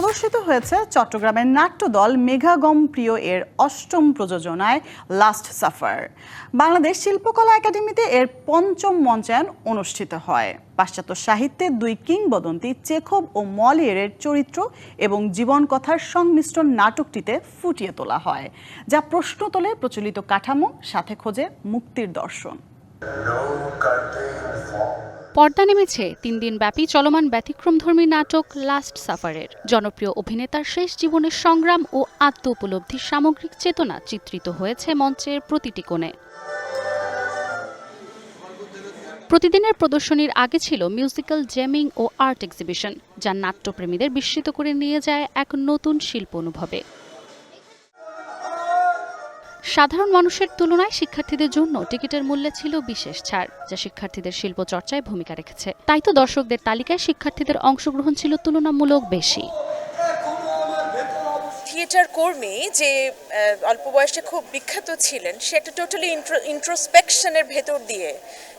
প্রদর্শিত হয়েছে চট্টগ্রামের নাট্যদল মেঘাগম প্রিয় এর অষ্টম প্রযোজনায় লাস্ট সাফার। বাংলাদেশ শিল্পকলা একাডেমিতে এর পঞ্চম মঞ্চায়ন অনুষ্ঠিত হয়। পাশ্চাত্য সাহিত্যের দুই কিংবদন্তি চেখব ও মলিয়েরের চরিত্র এবং জীবন কথার সংমিশ্রণ নাটকটিতে ফুটিয়ে তোলা হয়, যা প্রশ্ন তোলে প্রচলিত কাঠামো, সাথে খোঁজে মুক্তির দর্শন। পর্দা নেমেছে তিন দিন ব্যাপী চলমান ব্যতিক্রমধর্মী নাটক লাস্ট সাফারের। জনপ্রিয় অভিনেতার শেষ জীবনের সংগ্রাম ও আত্ম উপলব্ধির সামগ্রিক চেতনা চিত্রিত হয়েছে মঞ্চের প্রতিটি কোণে। প্রতিদিনের প্রদর্শনীর আগে ছিল মিউজিক্যাল জেমিং ও আর্ট এক্সিবিশন, যা নাট্যপ্রেমীদের বিস্মিত করে নিয়ে যায় এক নতুন শিল্প অনুভবে। সাধারণ মানুষের তুলনায় শিক্ষার্থীদের জন্য টিকিটের মূল্যে ছিল বিশেষ ছাড়, যা শিক্ষার্থীদের শিল্প চর্চায় ভূমিকা রেখেছে। তাই তো দর্শকদের তালিকায় শিক্ষার্থীদের অংশগ্রহণ ছিল তুলনামূলক বেশি। থিয়েটার কর্মী যে অল্প বয়সে খুব বিখ্যাত ছিলেন সে একটা টোটালি ইন্ট্রোস্পেকশনের ভেতর দিয়ে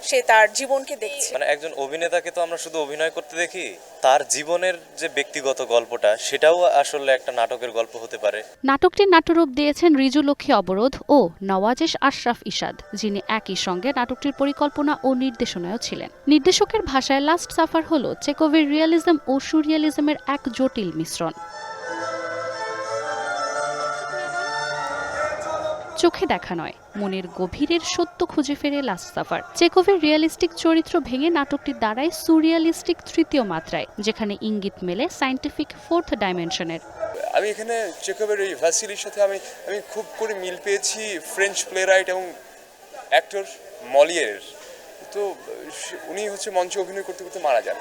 সে তার জীবনকে দেখছে। মানে একজন অভিনেতাকে তো আমরা শুধু অভিনয় করতে দেখি তার জীবনের যে ব্যক্তিগত গল্পটা সেটাও আসলে একটা নাটকের গল্প হতে পারে। নাটকটির নাট্যরূপ দিয়েছেন রিজুলক্ষ্মী অবরোধ ও নওয়াজেশ আশরাফ ইশাদ যিনি একই সঙ্গে নাটকটির পরিকল্পনা ও নির্দেশনায়ও ছিলেন। নির্দেশকের ভাষায় লাস্ট সাফার হল চেকোভের রিয়ালিজম ও সুরিয়ালিজমের এক জটিল মিশ্রণ। চোখে দেখা নয় মনের গভীরের সত্য খুঁজে ফেরে লাস্ট সাফার চেকোভের রিয়ালিস্টিক চরিত্র ভেঙে নাটকটি দাঁড়ায় সুরিয়ালিস্টিক তৃতীয় মাত্রায় যেখানে ইঙ্গিত মেলে সায়েন্টিফিক ফোর্থ ডাইমেনশনের। আমি এখানে চেকবের এই ভ্যাসিলির সাথে আমি আমি খুব করে মিল পেয়েছি ফ্রেঞ্চ প্লেরাইট এবং অ্যাক্টর মলিয়ের। তো সে- উনি হচ্ছে মঞ্চে অভিনয় করতে করতে মারা যান।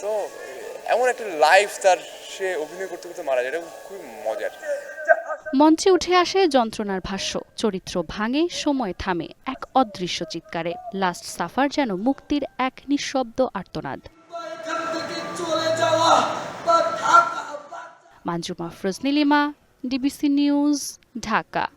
তো এমন একটা লাইফ তার সে অভিনয় করতে করতে মারা যায় এটা খুবই মজার। মঞ্চে উঠে আসে যন্ত্রণার ভাষ্য। চরিত্র ভাঙে, সময় থামে। এক অদৃশ্য চিৎকারে। লাস্ট সাফার যেন মুক্তির এক নিঃশব্দ আর্তনাদ। মাঞ্জুমা ফ্রজনীলিমা, ডিবিসি নিউজ, ঢাকা।